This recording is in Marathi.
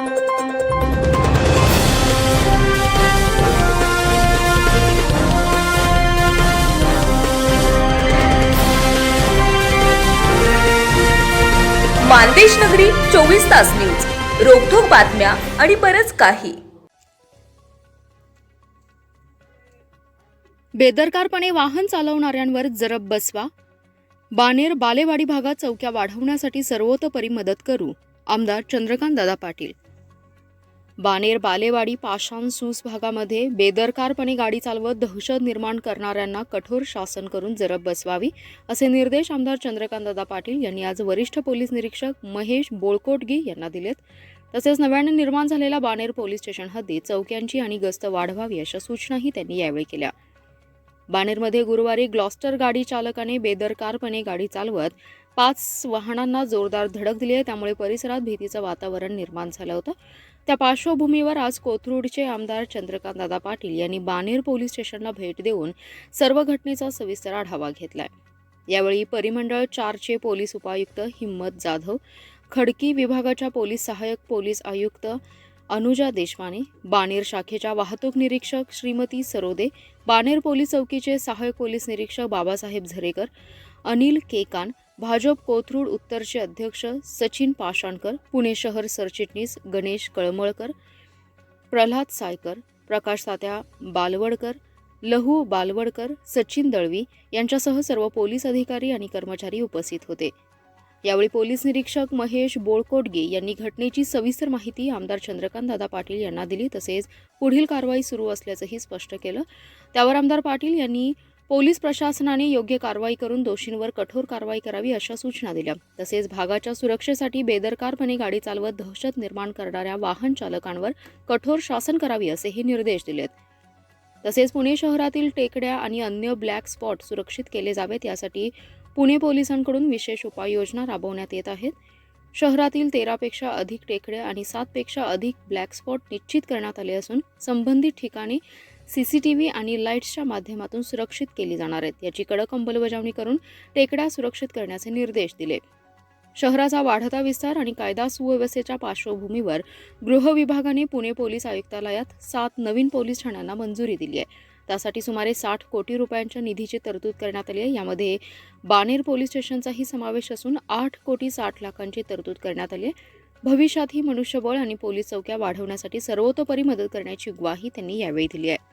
मानदेश नगरी चोवीस तास न्यूज. रोखोक बातम्या आणि बरंच काही. बेदरकारपणे वाहन चालवणाऱ्यांवर जरब बसवा. बानेर बालेवाडी भागात चौक्या वाढवण्यासाठी सर्वतोपरी मदत करू आमदार चंद्रकांत दादा पाटील. बानेर बालेवाडी पाषाण सूस भागामध्ये बेदरकारपणे गाडी चालवत दहशत निर्माण करणाऱ्यांना कठोर शासन करून जरब बसवावी असे निर्देश आमदार चंद्रकांतदादा पाटील यांनी आज वरिष्ठ पोलीस निरीक्षक महेश बोळकोटगी यांना दिलेत. तसेच नव्याने निर्माण झालेला बानेर पोलीस स्टेशन हद्दीत चौक्यांची आणि गस्त वाढवावी अशा सूचनाही त्यांनी यावेळी केल्या. बानेरमध्ये गुरुवारी ग्लॉस्टर गाडी चालकाने बेदरकारपणे गाडी चालवत पाच वाहनांना जोरदार धडक दिली आहे. त्यामुळे परिसरात भीतीचं वातावरण निर्माण झालं होतं. त्या पार्श्वभूमीवर आज कोथरूडचे आमदार चंद्रकांतदादा पाटील यांनी बानेर पोलीस स्टेशनला भेट देऊन सर्व घटनेचा सविस्तर आढावा घेतलाय. यावेळी परिमंडळ चारचे पोलीस उपायुक्त हिम्मत जाधव खडकी विभागाच्या पोलीस सहाय्यक पोलीस आयुक्त अनुजा देशमाने बाणेर शाखेच्या वाहतूक निरीक्षक श्रीमती सरोदे बाणेर पोलीस चौकीचे सहाय्यक पोलीस निरीक्षक बाबासाहेब झरेकर अनिल केकान भाजप कोथरूड उत्तरचे अध्यक्ष सचिन पाषाणकर पुणे शहर सरचिटणीस गणेश कळमळकर प्रल्हाद सायकर प्रकाश तात्या बालवडकर लहू बालवडकर सचिन दळवी यांच्यासह सर्व पोलीस अधिकारी आणि कर्मचारी उपस्थित होते. यावेळी पोलीस निरीक्षक महेश बोळकोटगे यांनी घटनेची सविस्तर माहिती आमदार चंद्रकांतदादा पाटील यांना दिली तसेच पुढील कारवाई सुरू असल्याचंही स्पष्ट केलं. त्यावर आमदार पाटील यांनी पोलीस प्रशासनाने योग्य कारवाई करून दोषींवर कठोर कारवाई करावी अशा सूचना दिल्या. तसेच भागाच्या सुरक्षेसाठी बेदरकारपणे गाडी चालवत दहशत निर्माण करणाऱ्या वाहन चालकांवर कठोर शासन करावी असेही निर्देश दिलेत. तसेच पुणे शहरातील टेकड्या आणि अन्य ब्लॅक स्पॉट सुरक्षित केले जावेत यासाठी पुणे पोलिसांकडून विशेष उपाययोजना राबवण्यात येत आहेत. शहरातील तेरापेक्षा अधिक टेकड्या आणि सातपेक्षा अधिक ब्लॅक स्पॉट निश्चित करण्यात आले असून संबंधित ठिकाणी सी सी टी व्ही आणि लाईट्सच्या माध्यमातून सुरक्षित केली जाणार आहेत. याची कडक अंमलबजावणी करून टेकड्या सुरक्षित करण्याचे निर्देश दिले. शहराचा वाढता विस्तार आणि कायदा सुव्यवस्थेच्या पार्श्वभूमीवर गृह विभागाने पुणे पोलीस आयुक्तालयात सात नवीन पोलीस ठाण्यांना मंजुरी दिली आहे. त्यासाठी सुमारे साठ कोटी रुपयांच्या निधीची तरतूद करण्यात आली आहे. यामध्ये बानेर पोलीस स्टेशनचाही समावेश असून आठ कोटी साठ लाखांची तरतूद करण्यात आली आहे. भविष्यातही मनुष्यबळ आणि पोलीस चौक्या वाढवण्यासाठी सर्वतोपरी मदत करण्याची ग्वाही त्यांनी यावेळी दिली आहे.